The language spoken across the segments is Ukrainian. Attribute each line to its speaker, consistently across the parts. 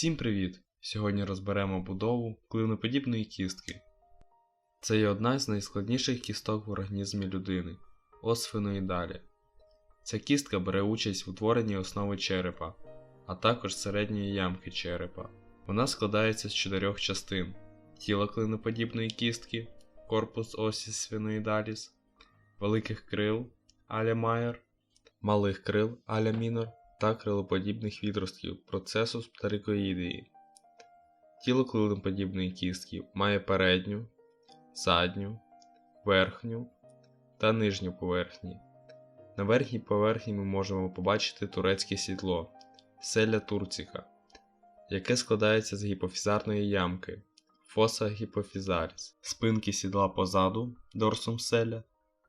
Speaker 1: Всім привіт! Сьогодні розберемо будову клиноподібної кістки. Це є одна з найскладніших кісток в організмі людини осфеноїдалі. Ця кістка бере участь в утворенні основи черепа, а також середньої ямки черепа. Вона складається з чотирьох частин: тіла клиноподібної кістки, корпус осіс сфеноїдаліс, великих крил аля майор, малих крил аля мінор та крилоподібних відростків процесу птерикоїдії. Тіло клиноподібної кістки має передню, задню, верхню та нижню поверхні. На верхній поверхні ми можемо побачити турецьке сідло селя турціка, яке складається з гіпофізарної ямки фоса гіпофізаріс, спинки сідла позаду дорсум селя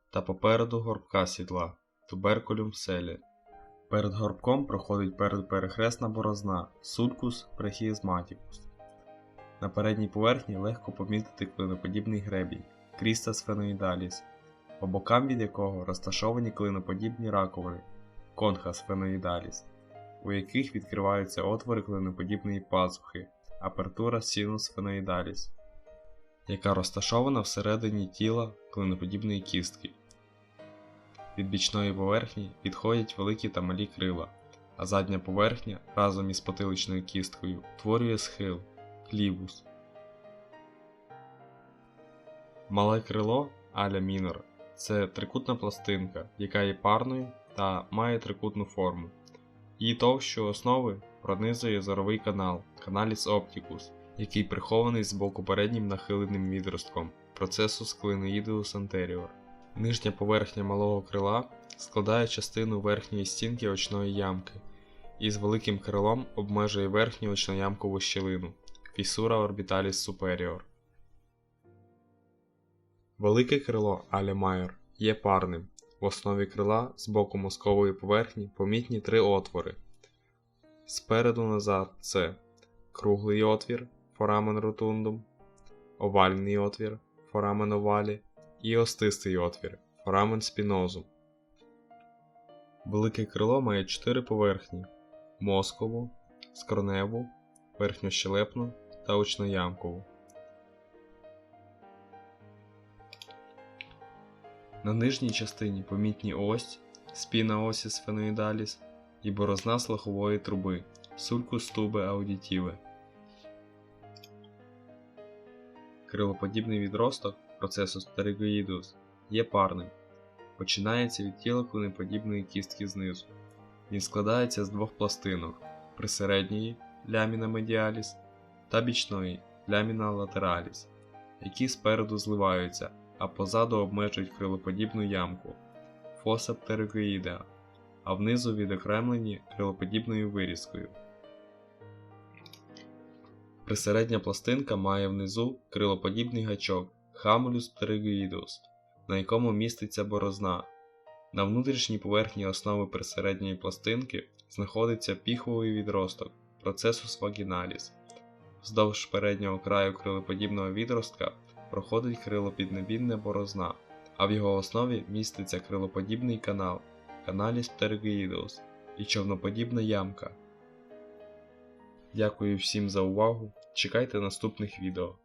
Speaker 1: та попереду горбка сідла туберкулюм селя. Перед горбком проходить передперехресна борозна сулькус прехізматікус. На передній поверхні легко помітити клиноподібний гребінь крістас феноїдаліс, по бокам від якого розташовані клиноподібні раковини конхас феноїдаліс, у яких відкриваються отвори клиноподібної пазухи апертура синус феноїдаліс, яка розташована всередині тіла клиноподібної кістки. Від бічної поверхні відходять великі та малі крила, а задня поверхня разом із потиличною кісткою утворює схил клівус. Мале крило аля мінор це трикутна пластинка, яка є парною та має трикутну форму. Її товщу основи пронизує зоровий канал каналіс оптикус, який прихований з боку переднім нахиленим відростком процесу клиноїдеус anterior. Нижня поверхня малого крила складає частину верхньої стінки очної ямки і з великим крилом обмежує верхню очноямкову щілину фісура orbitalis superior. Велике крило майор є парним. В основі крила з боку мозкової поверхні помітні три отвори. Спереду назад це круглий отвір форамен ротундум, овальний отвір форамен овалі і остистий отвір форамен спінозум. Велике крило має чотири поверхні: мозкову, скроневу, верхньощелепну та очноямкову. На нижній частині помітні ось, спіна осіс феноїдаліс і борозна слухової труби сулькус тубе аудітіве. Крилоподібний відросток процесу стеригоїдус є парним. Починається від тіла клиноподібної кістки знизу. Він складається з двох пластинок присередньої ляміна медіаліс та бічної ляміна латераліс, які спереду зливаються, а позаду обмежують крилоподібну ямку фоса птерикоїдеа, а внизу відокремлені крилоподібною вирізкою. Присередня пластинка має внизу крилоподібний гачок хамулюс птеригоїдус, на якому міститься борозна. На внутрішній поверхні основи присередньої пластинки знаходиться піховий відросток процесус вагіналіс. Вздовж переднього краю крилоподібного відростка проходить крилопіднебінне борозна, а в його основі міститься крилоподібний канал каналіс птеригоїдус і човноподібна ямка. Дякую всім за увагу. Чекайте наступних відео.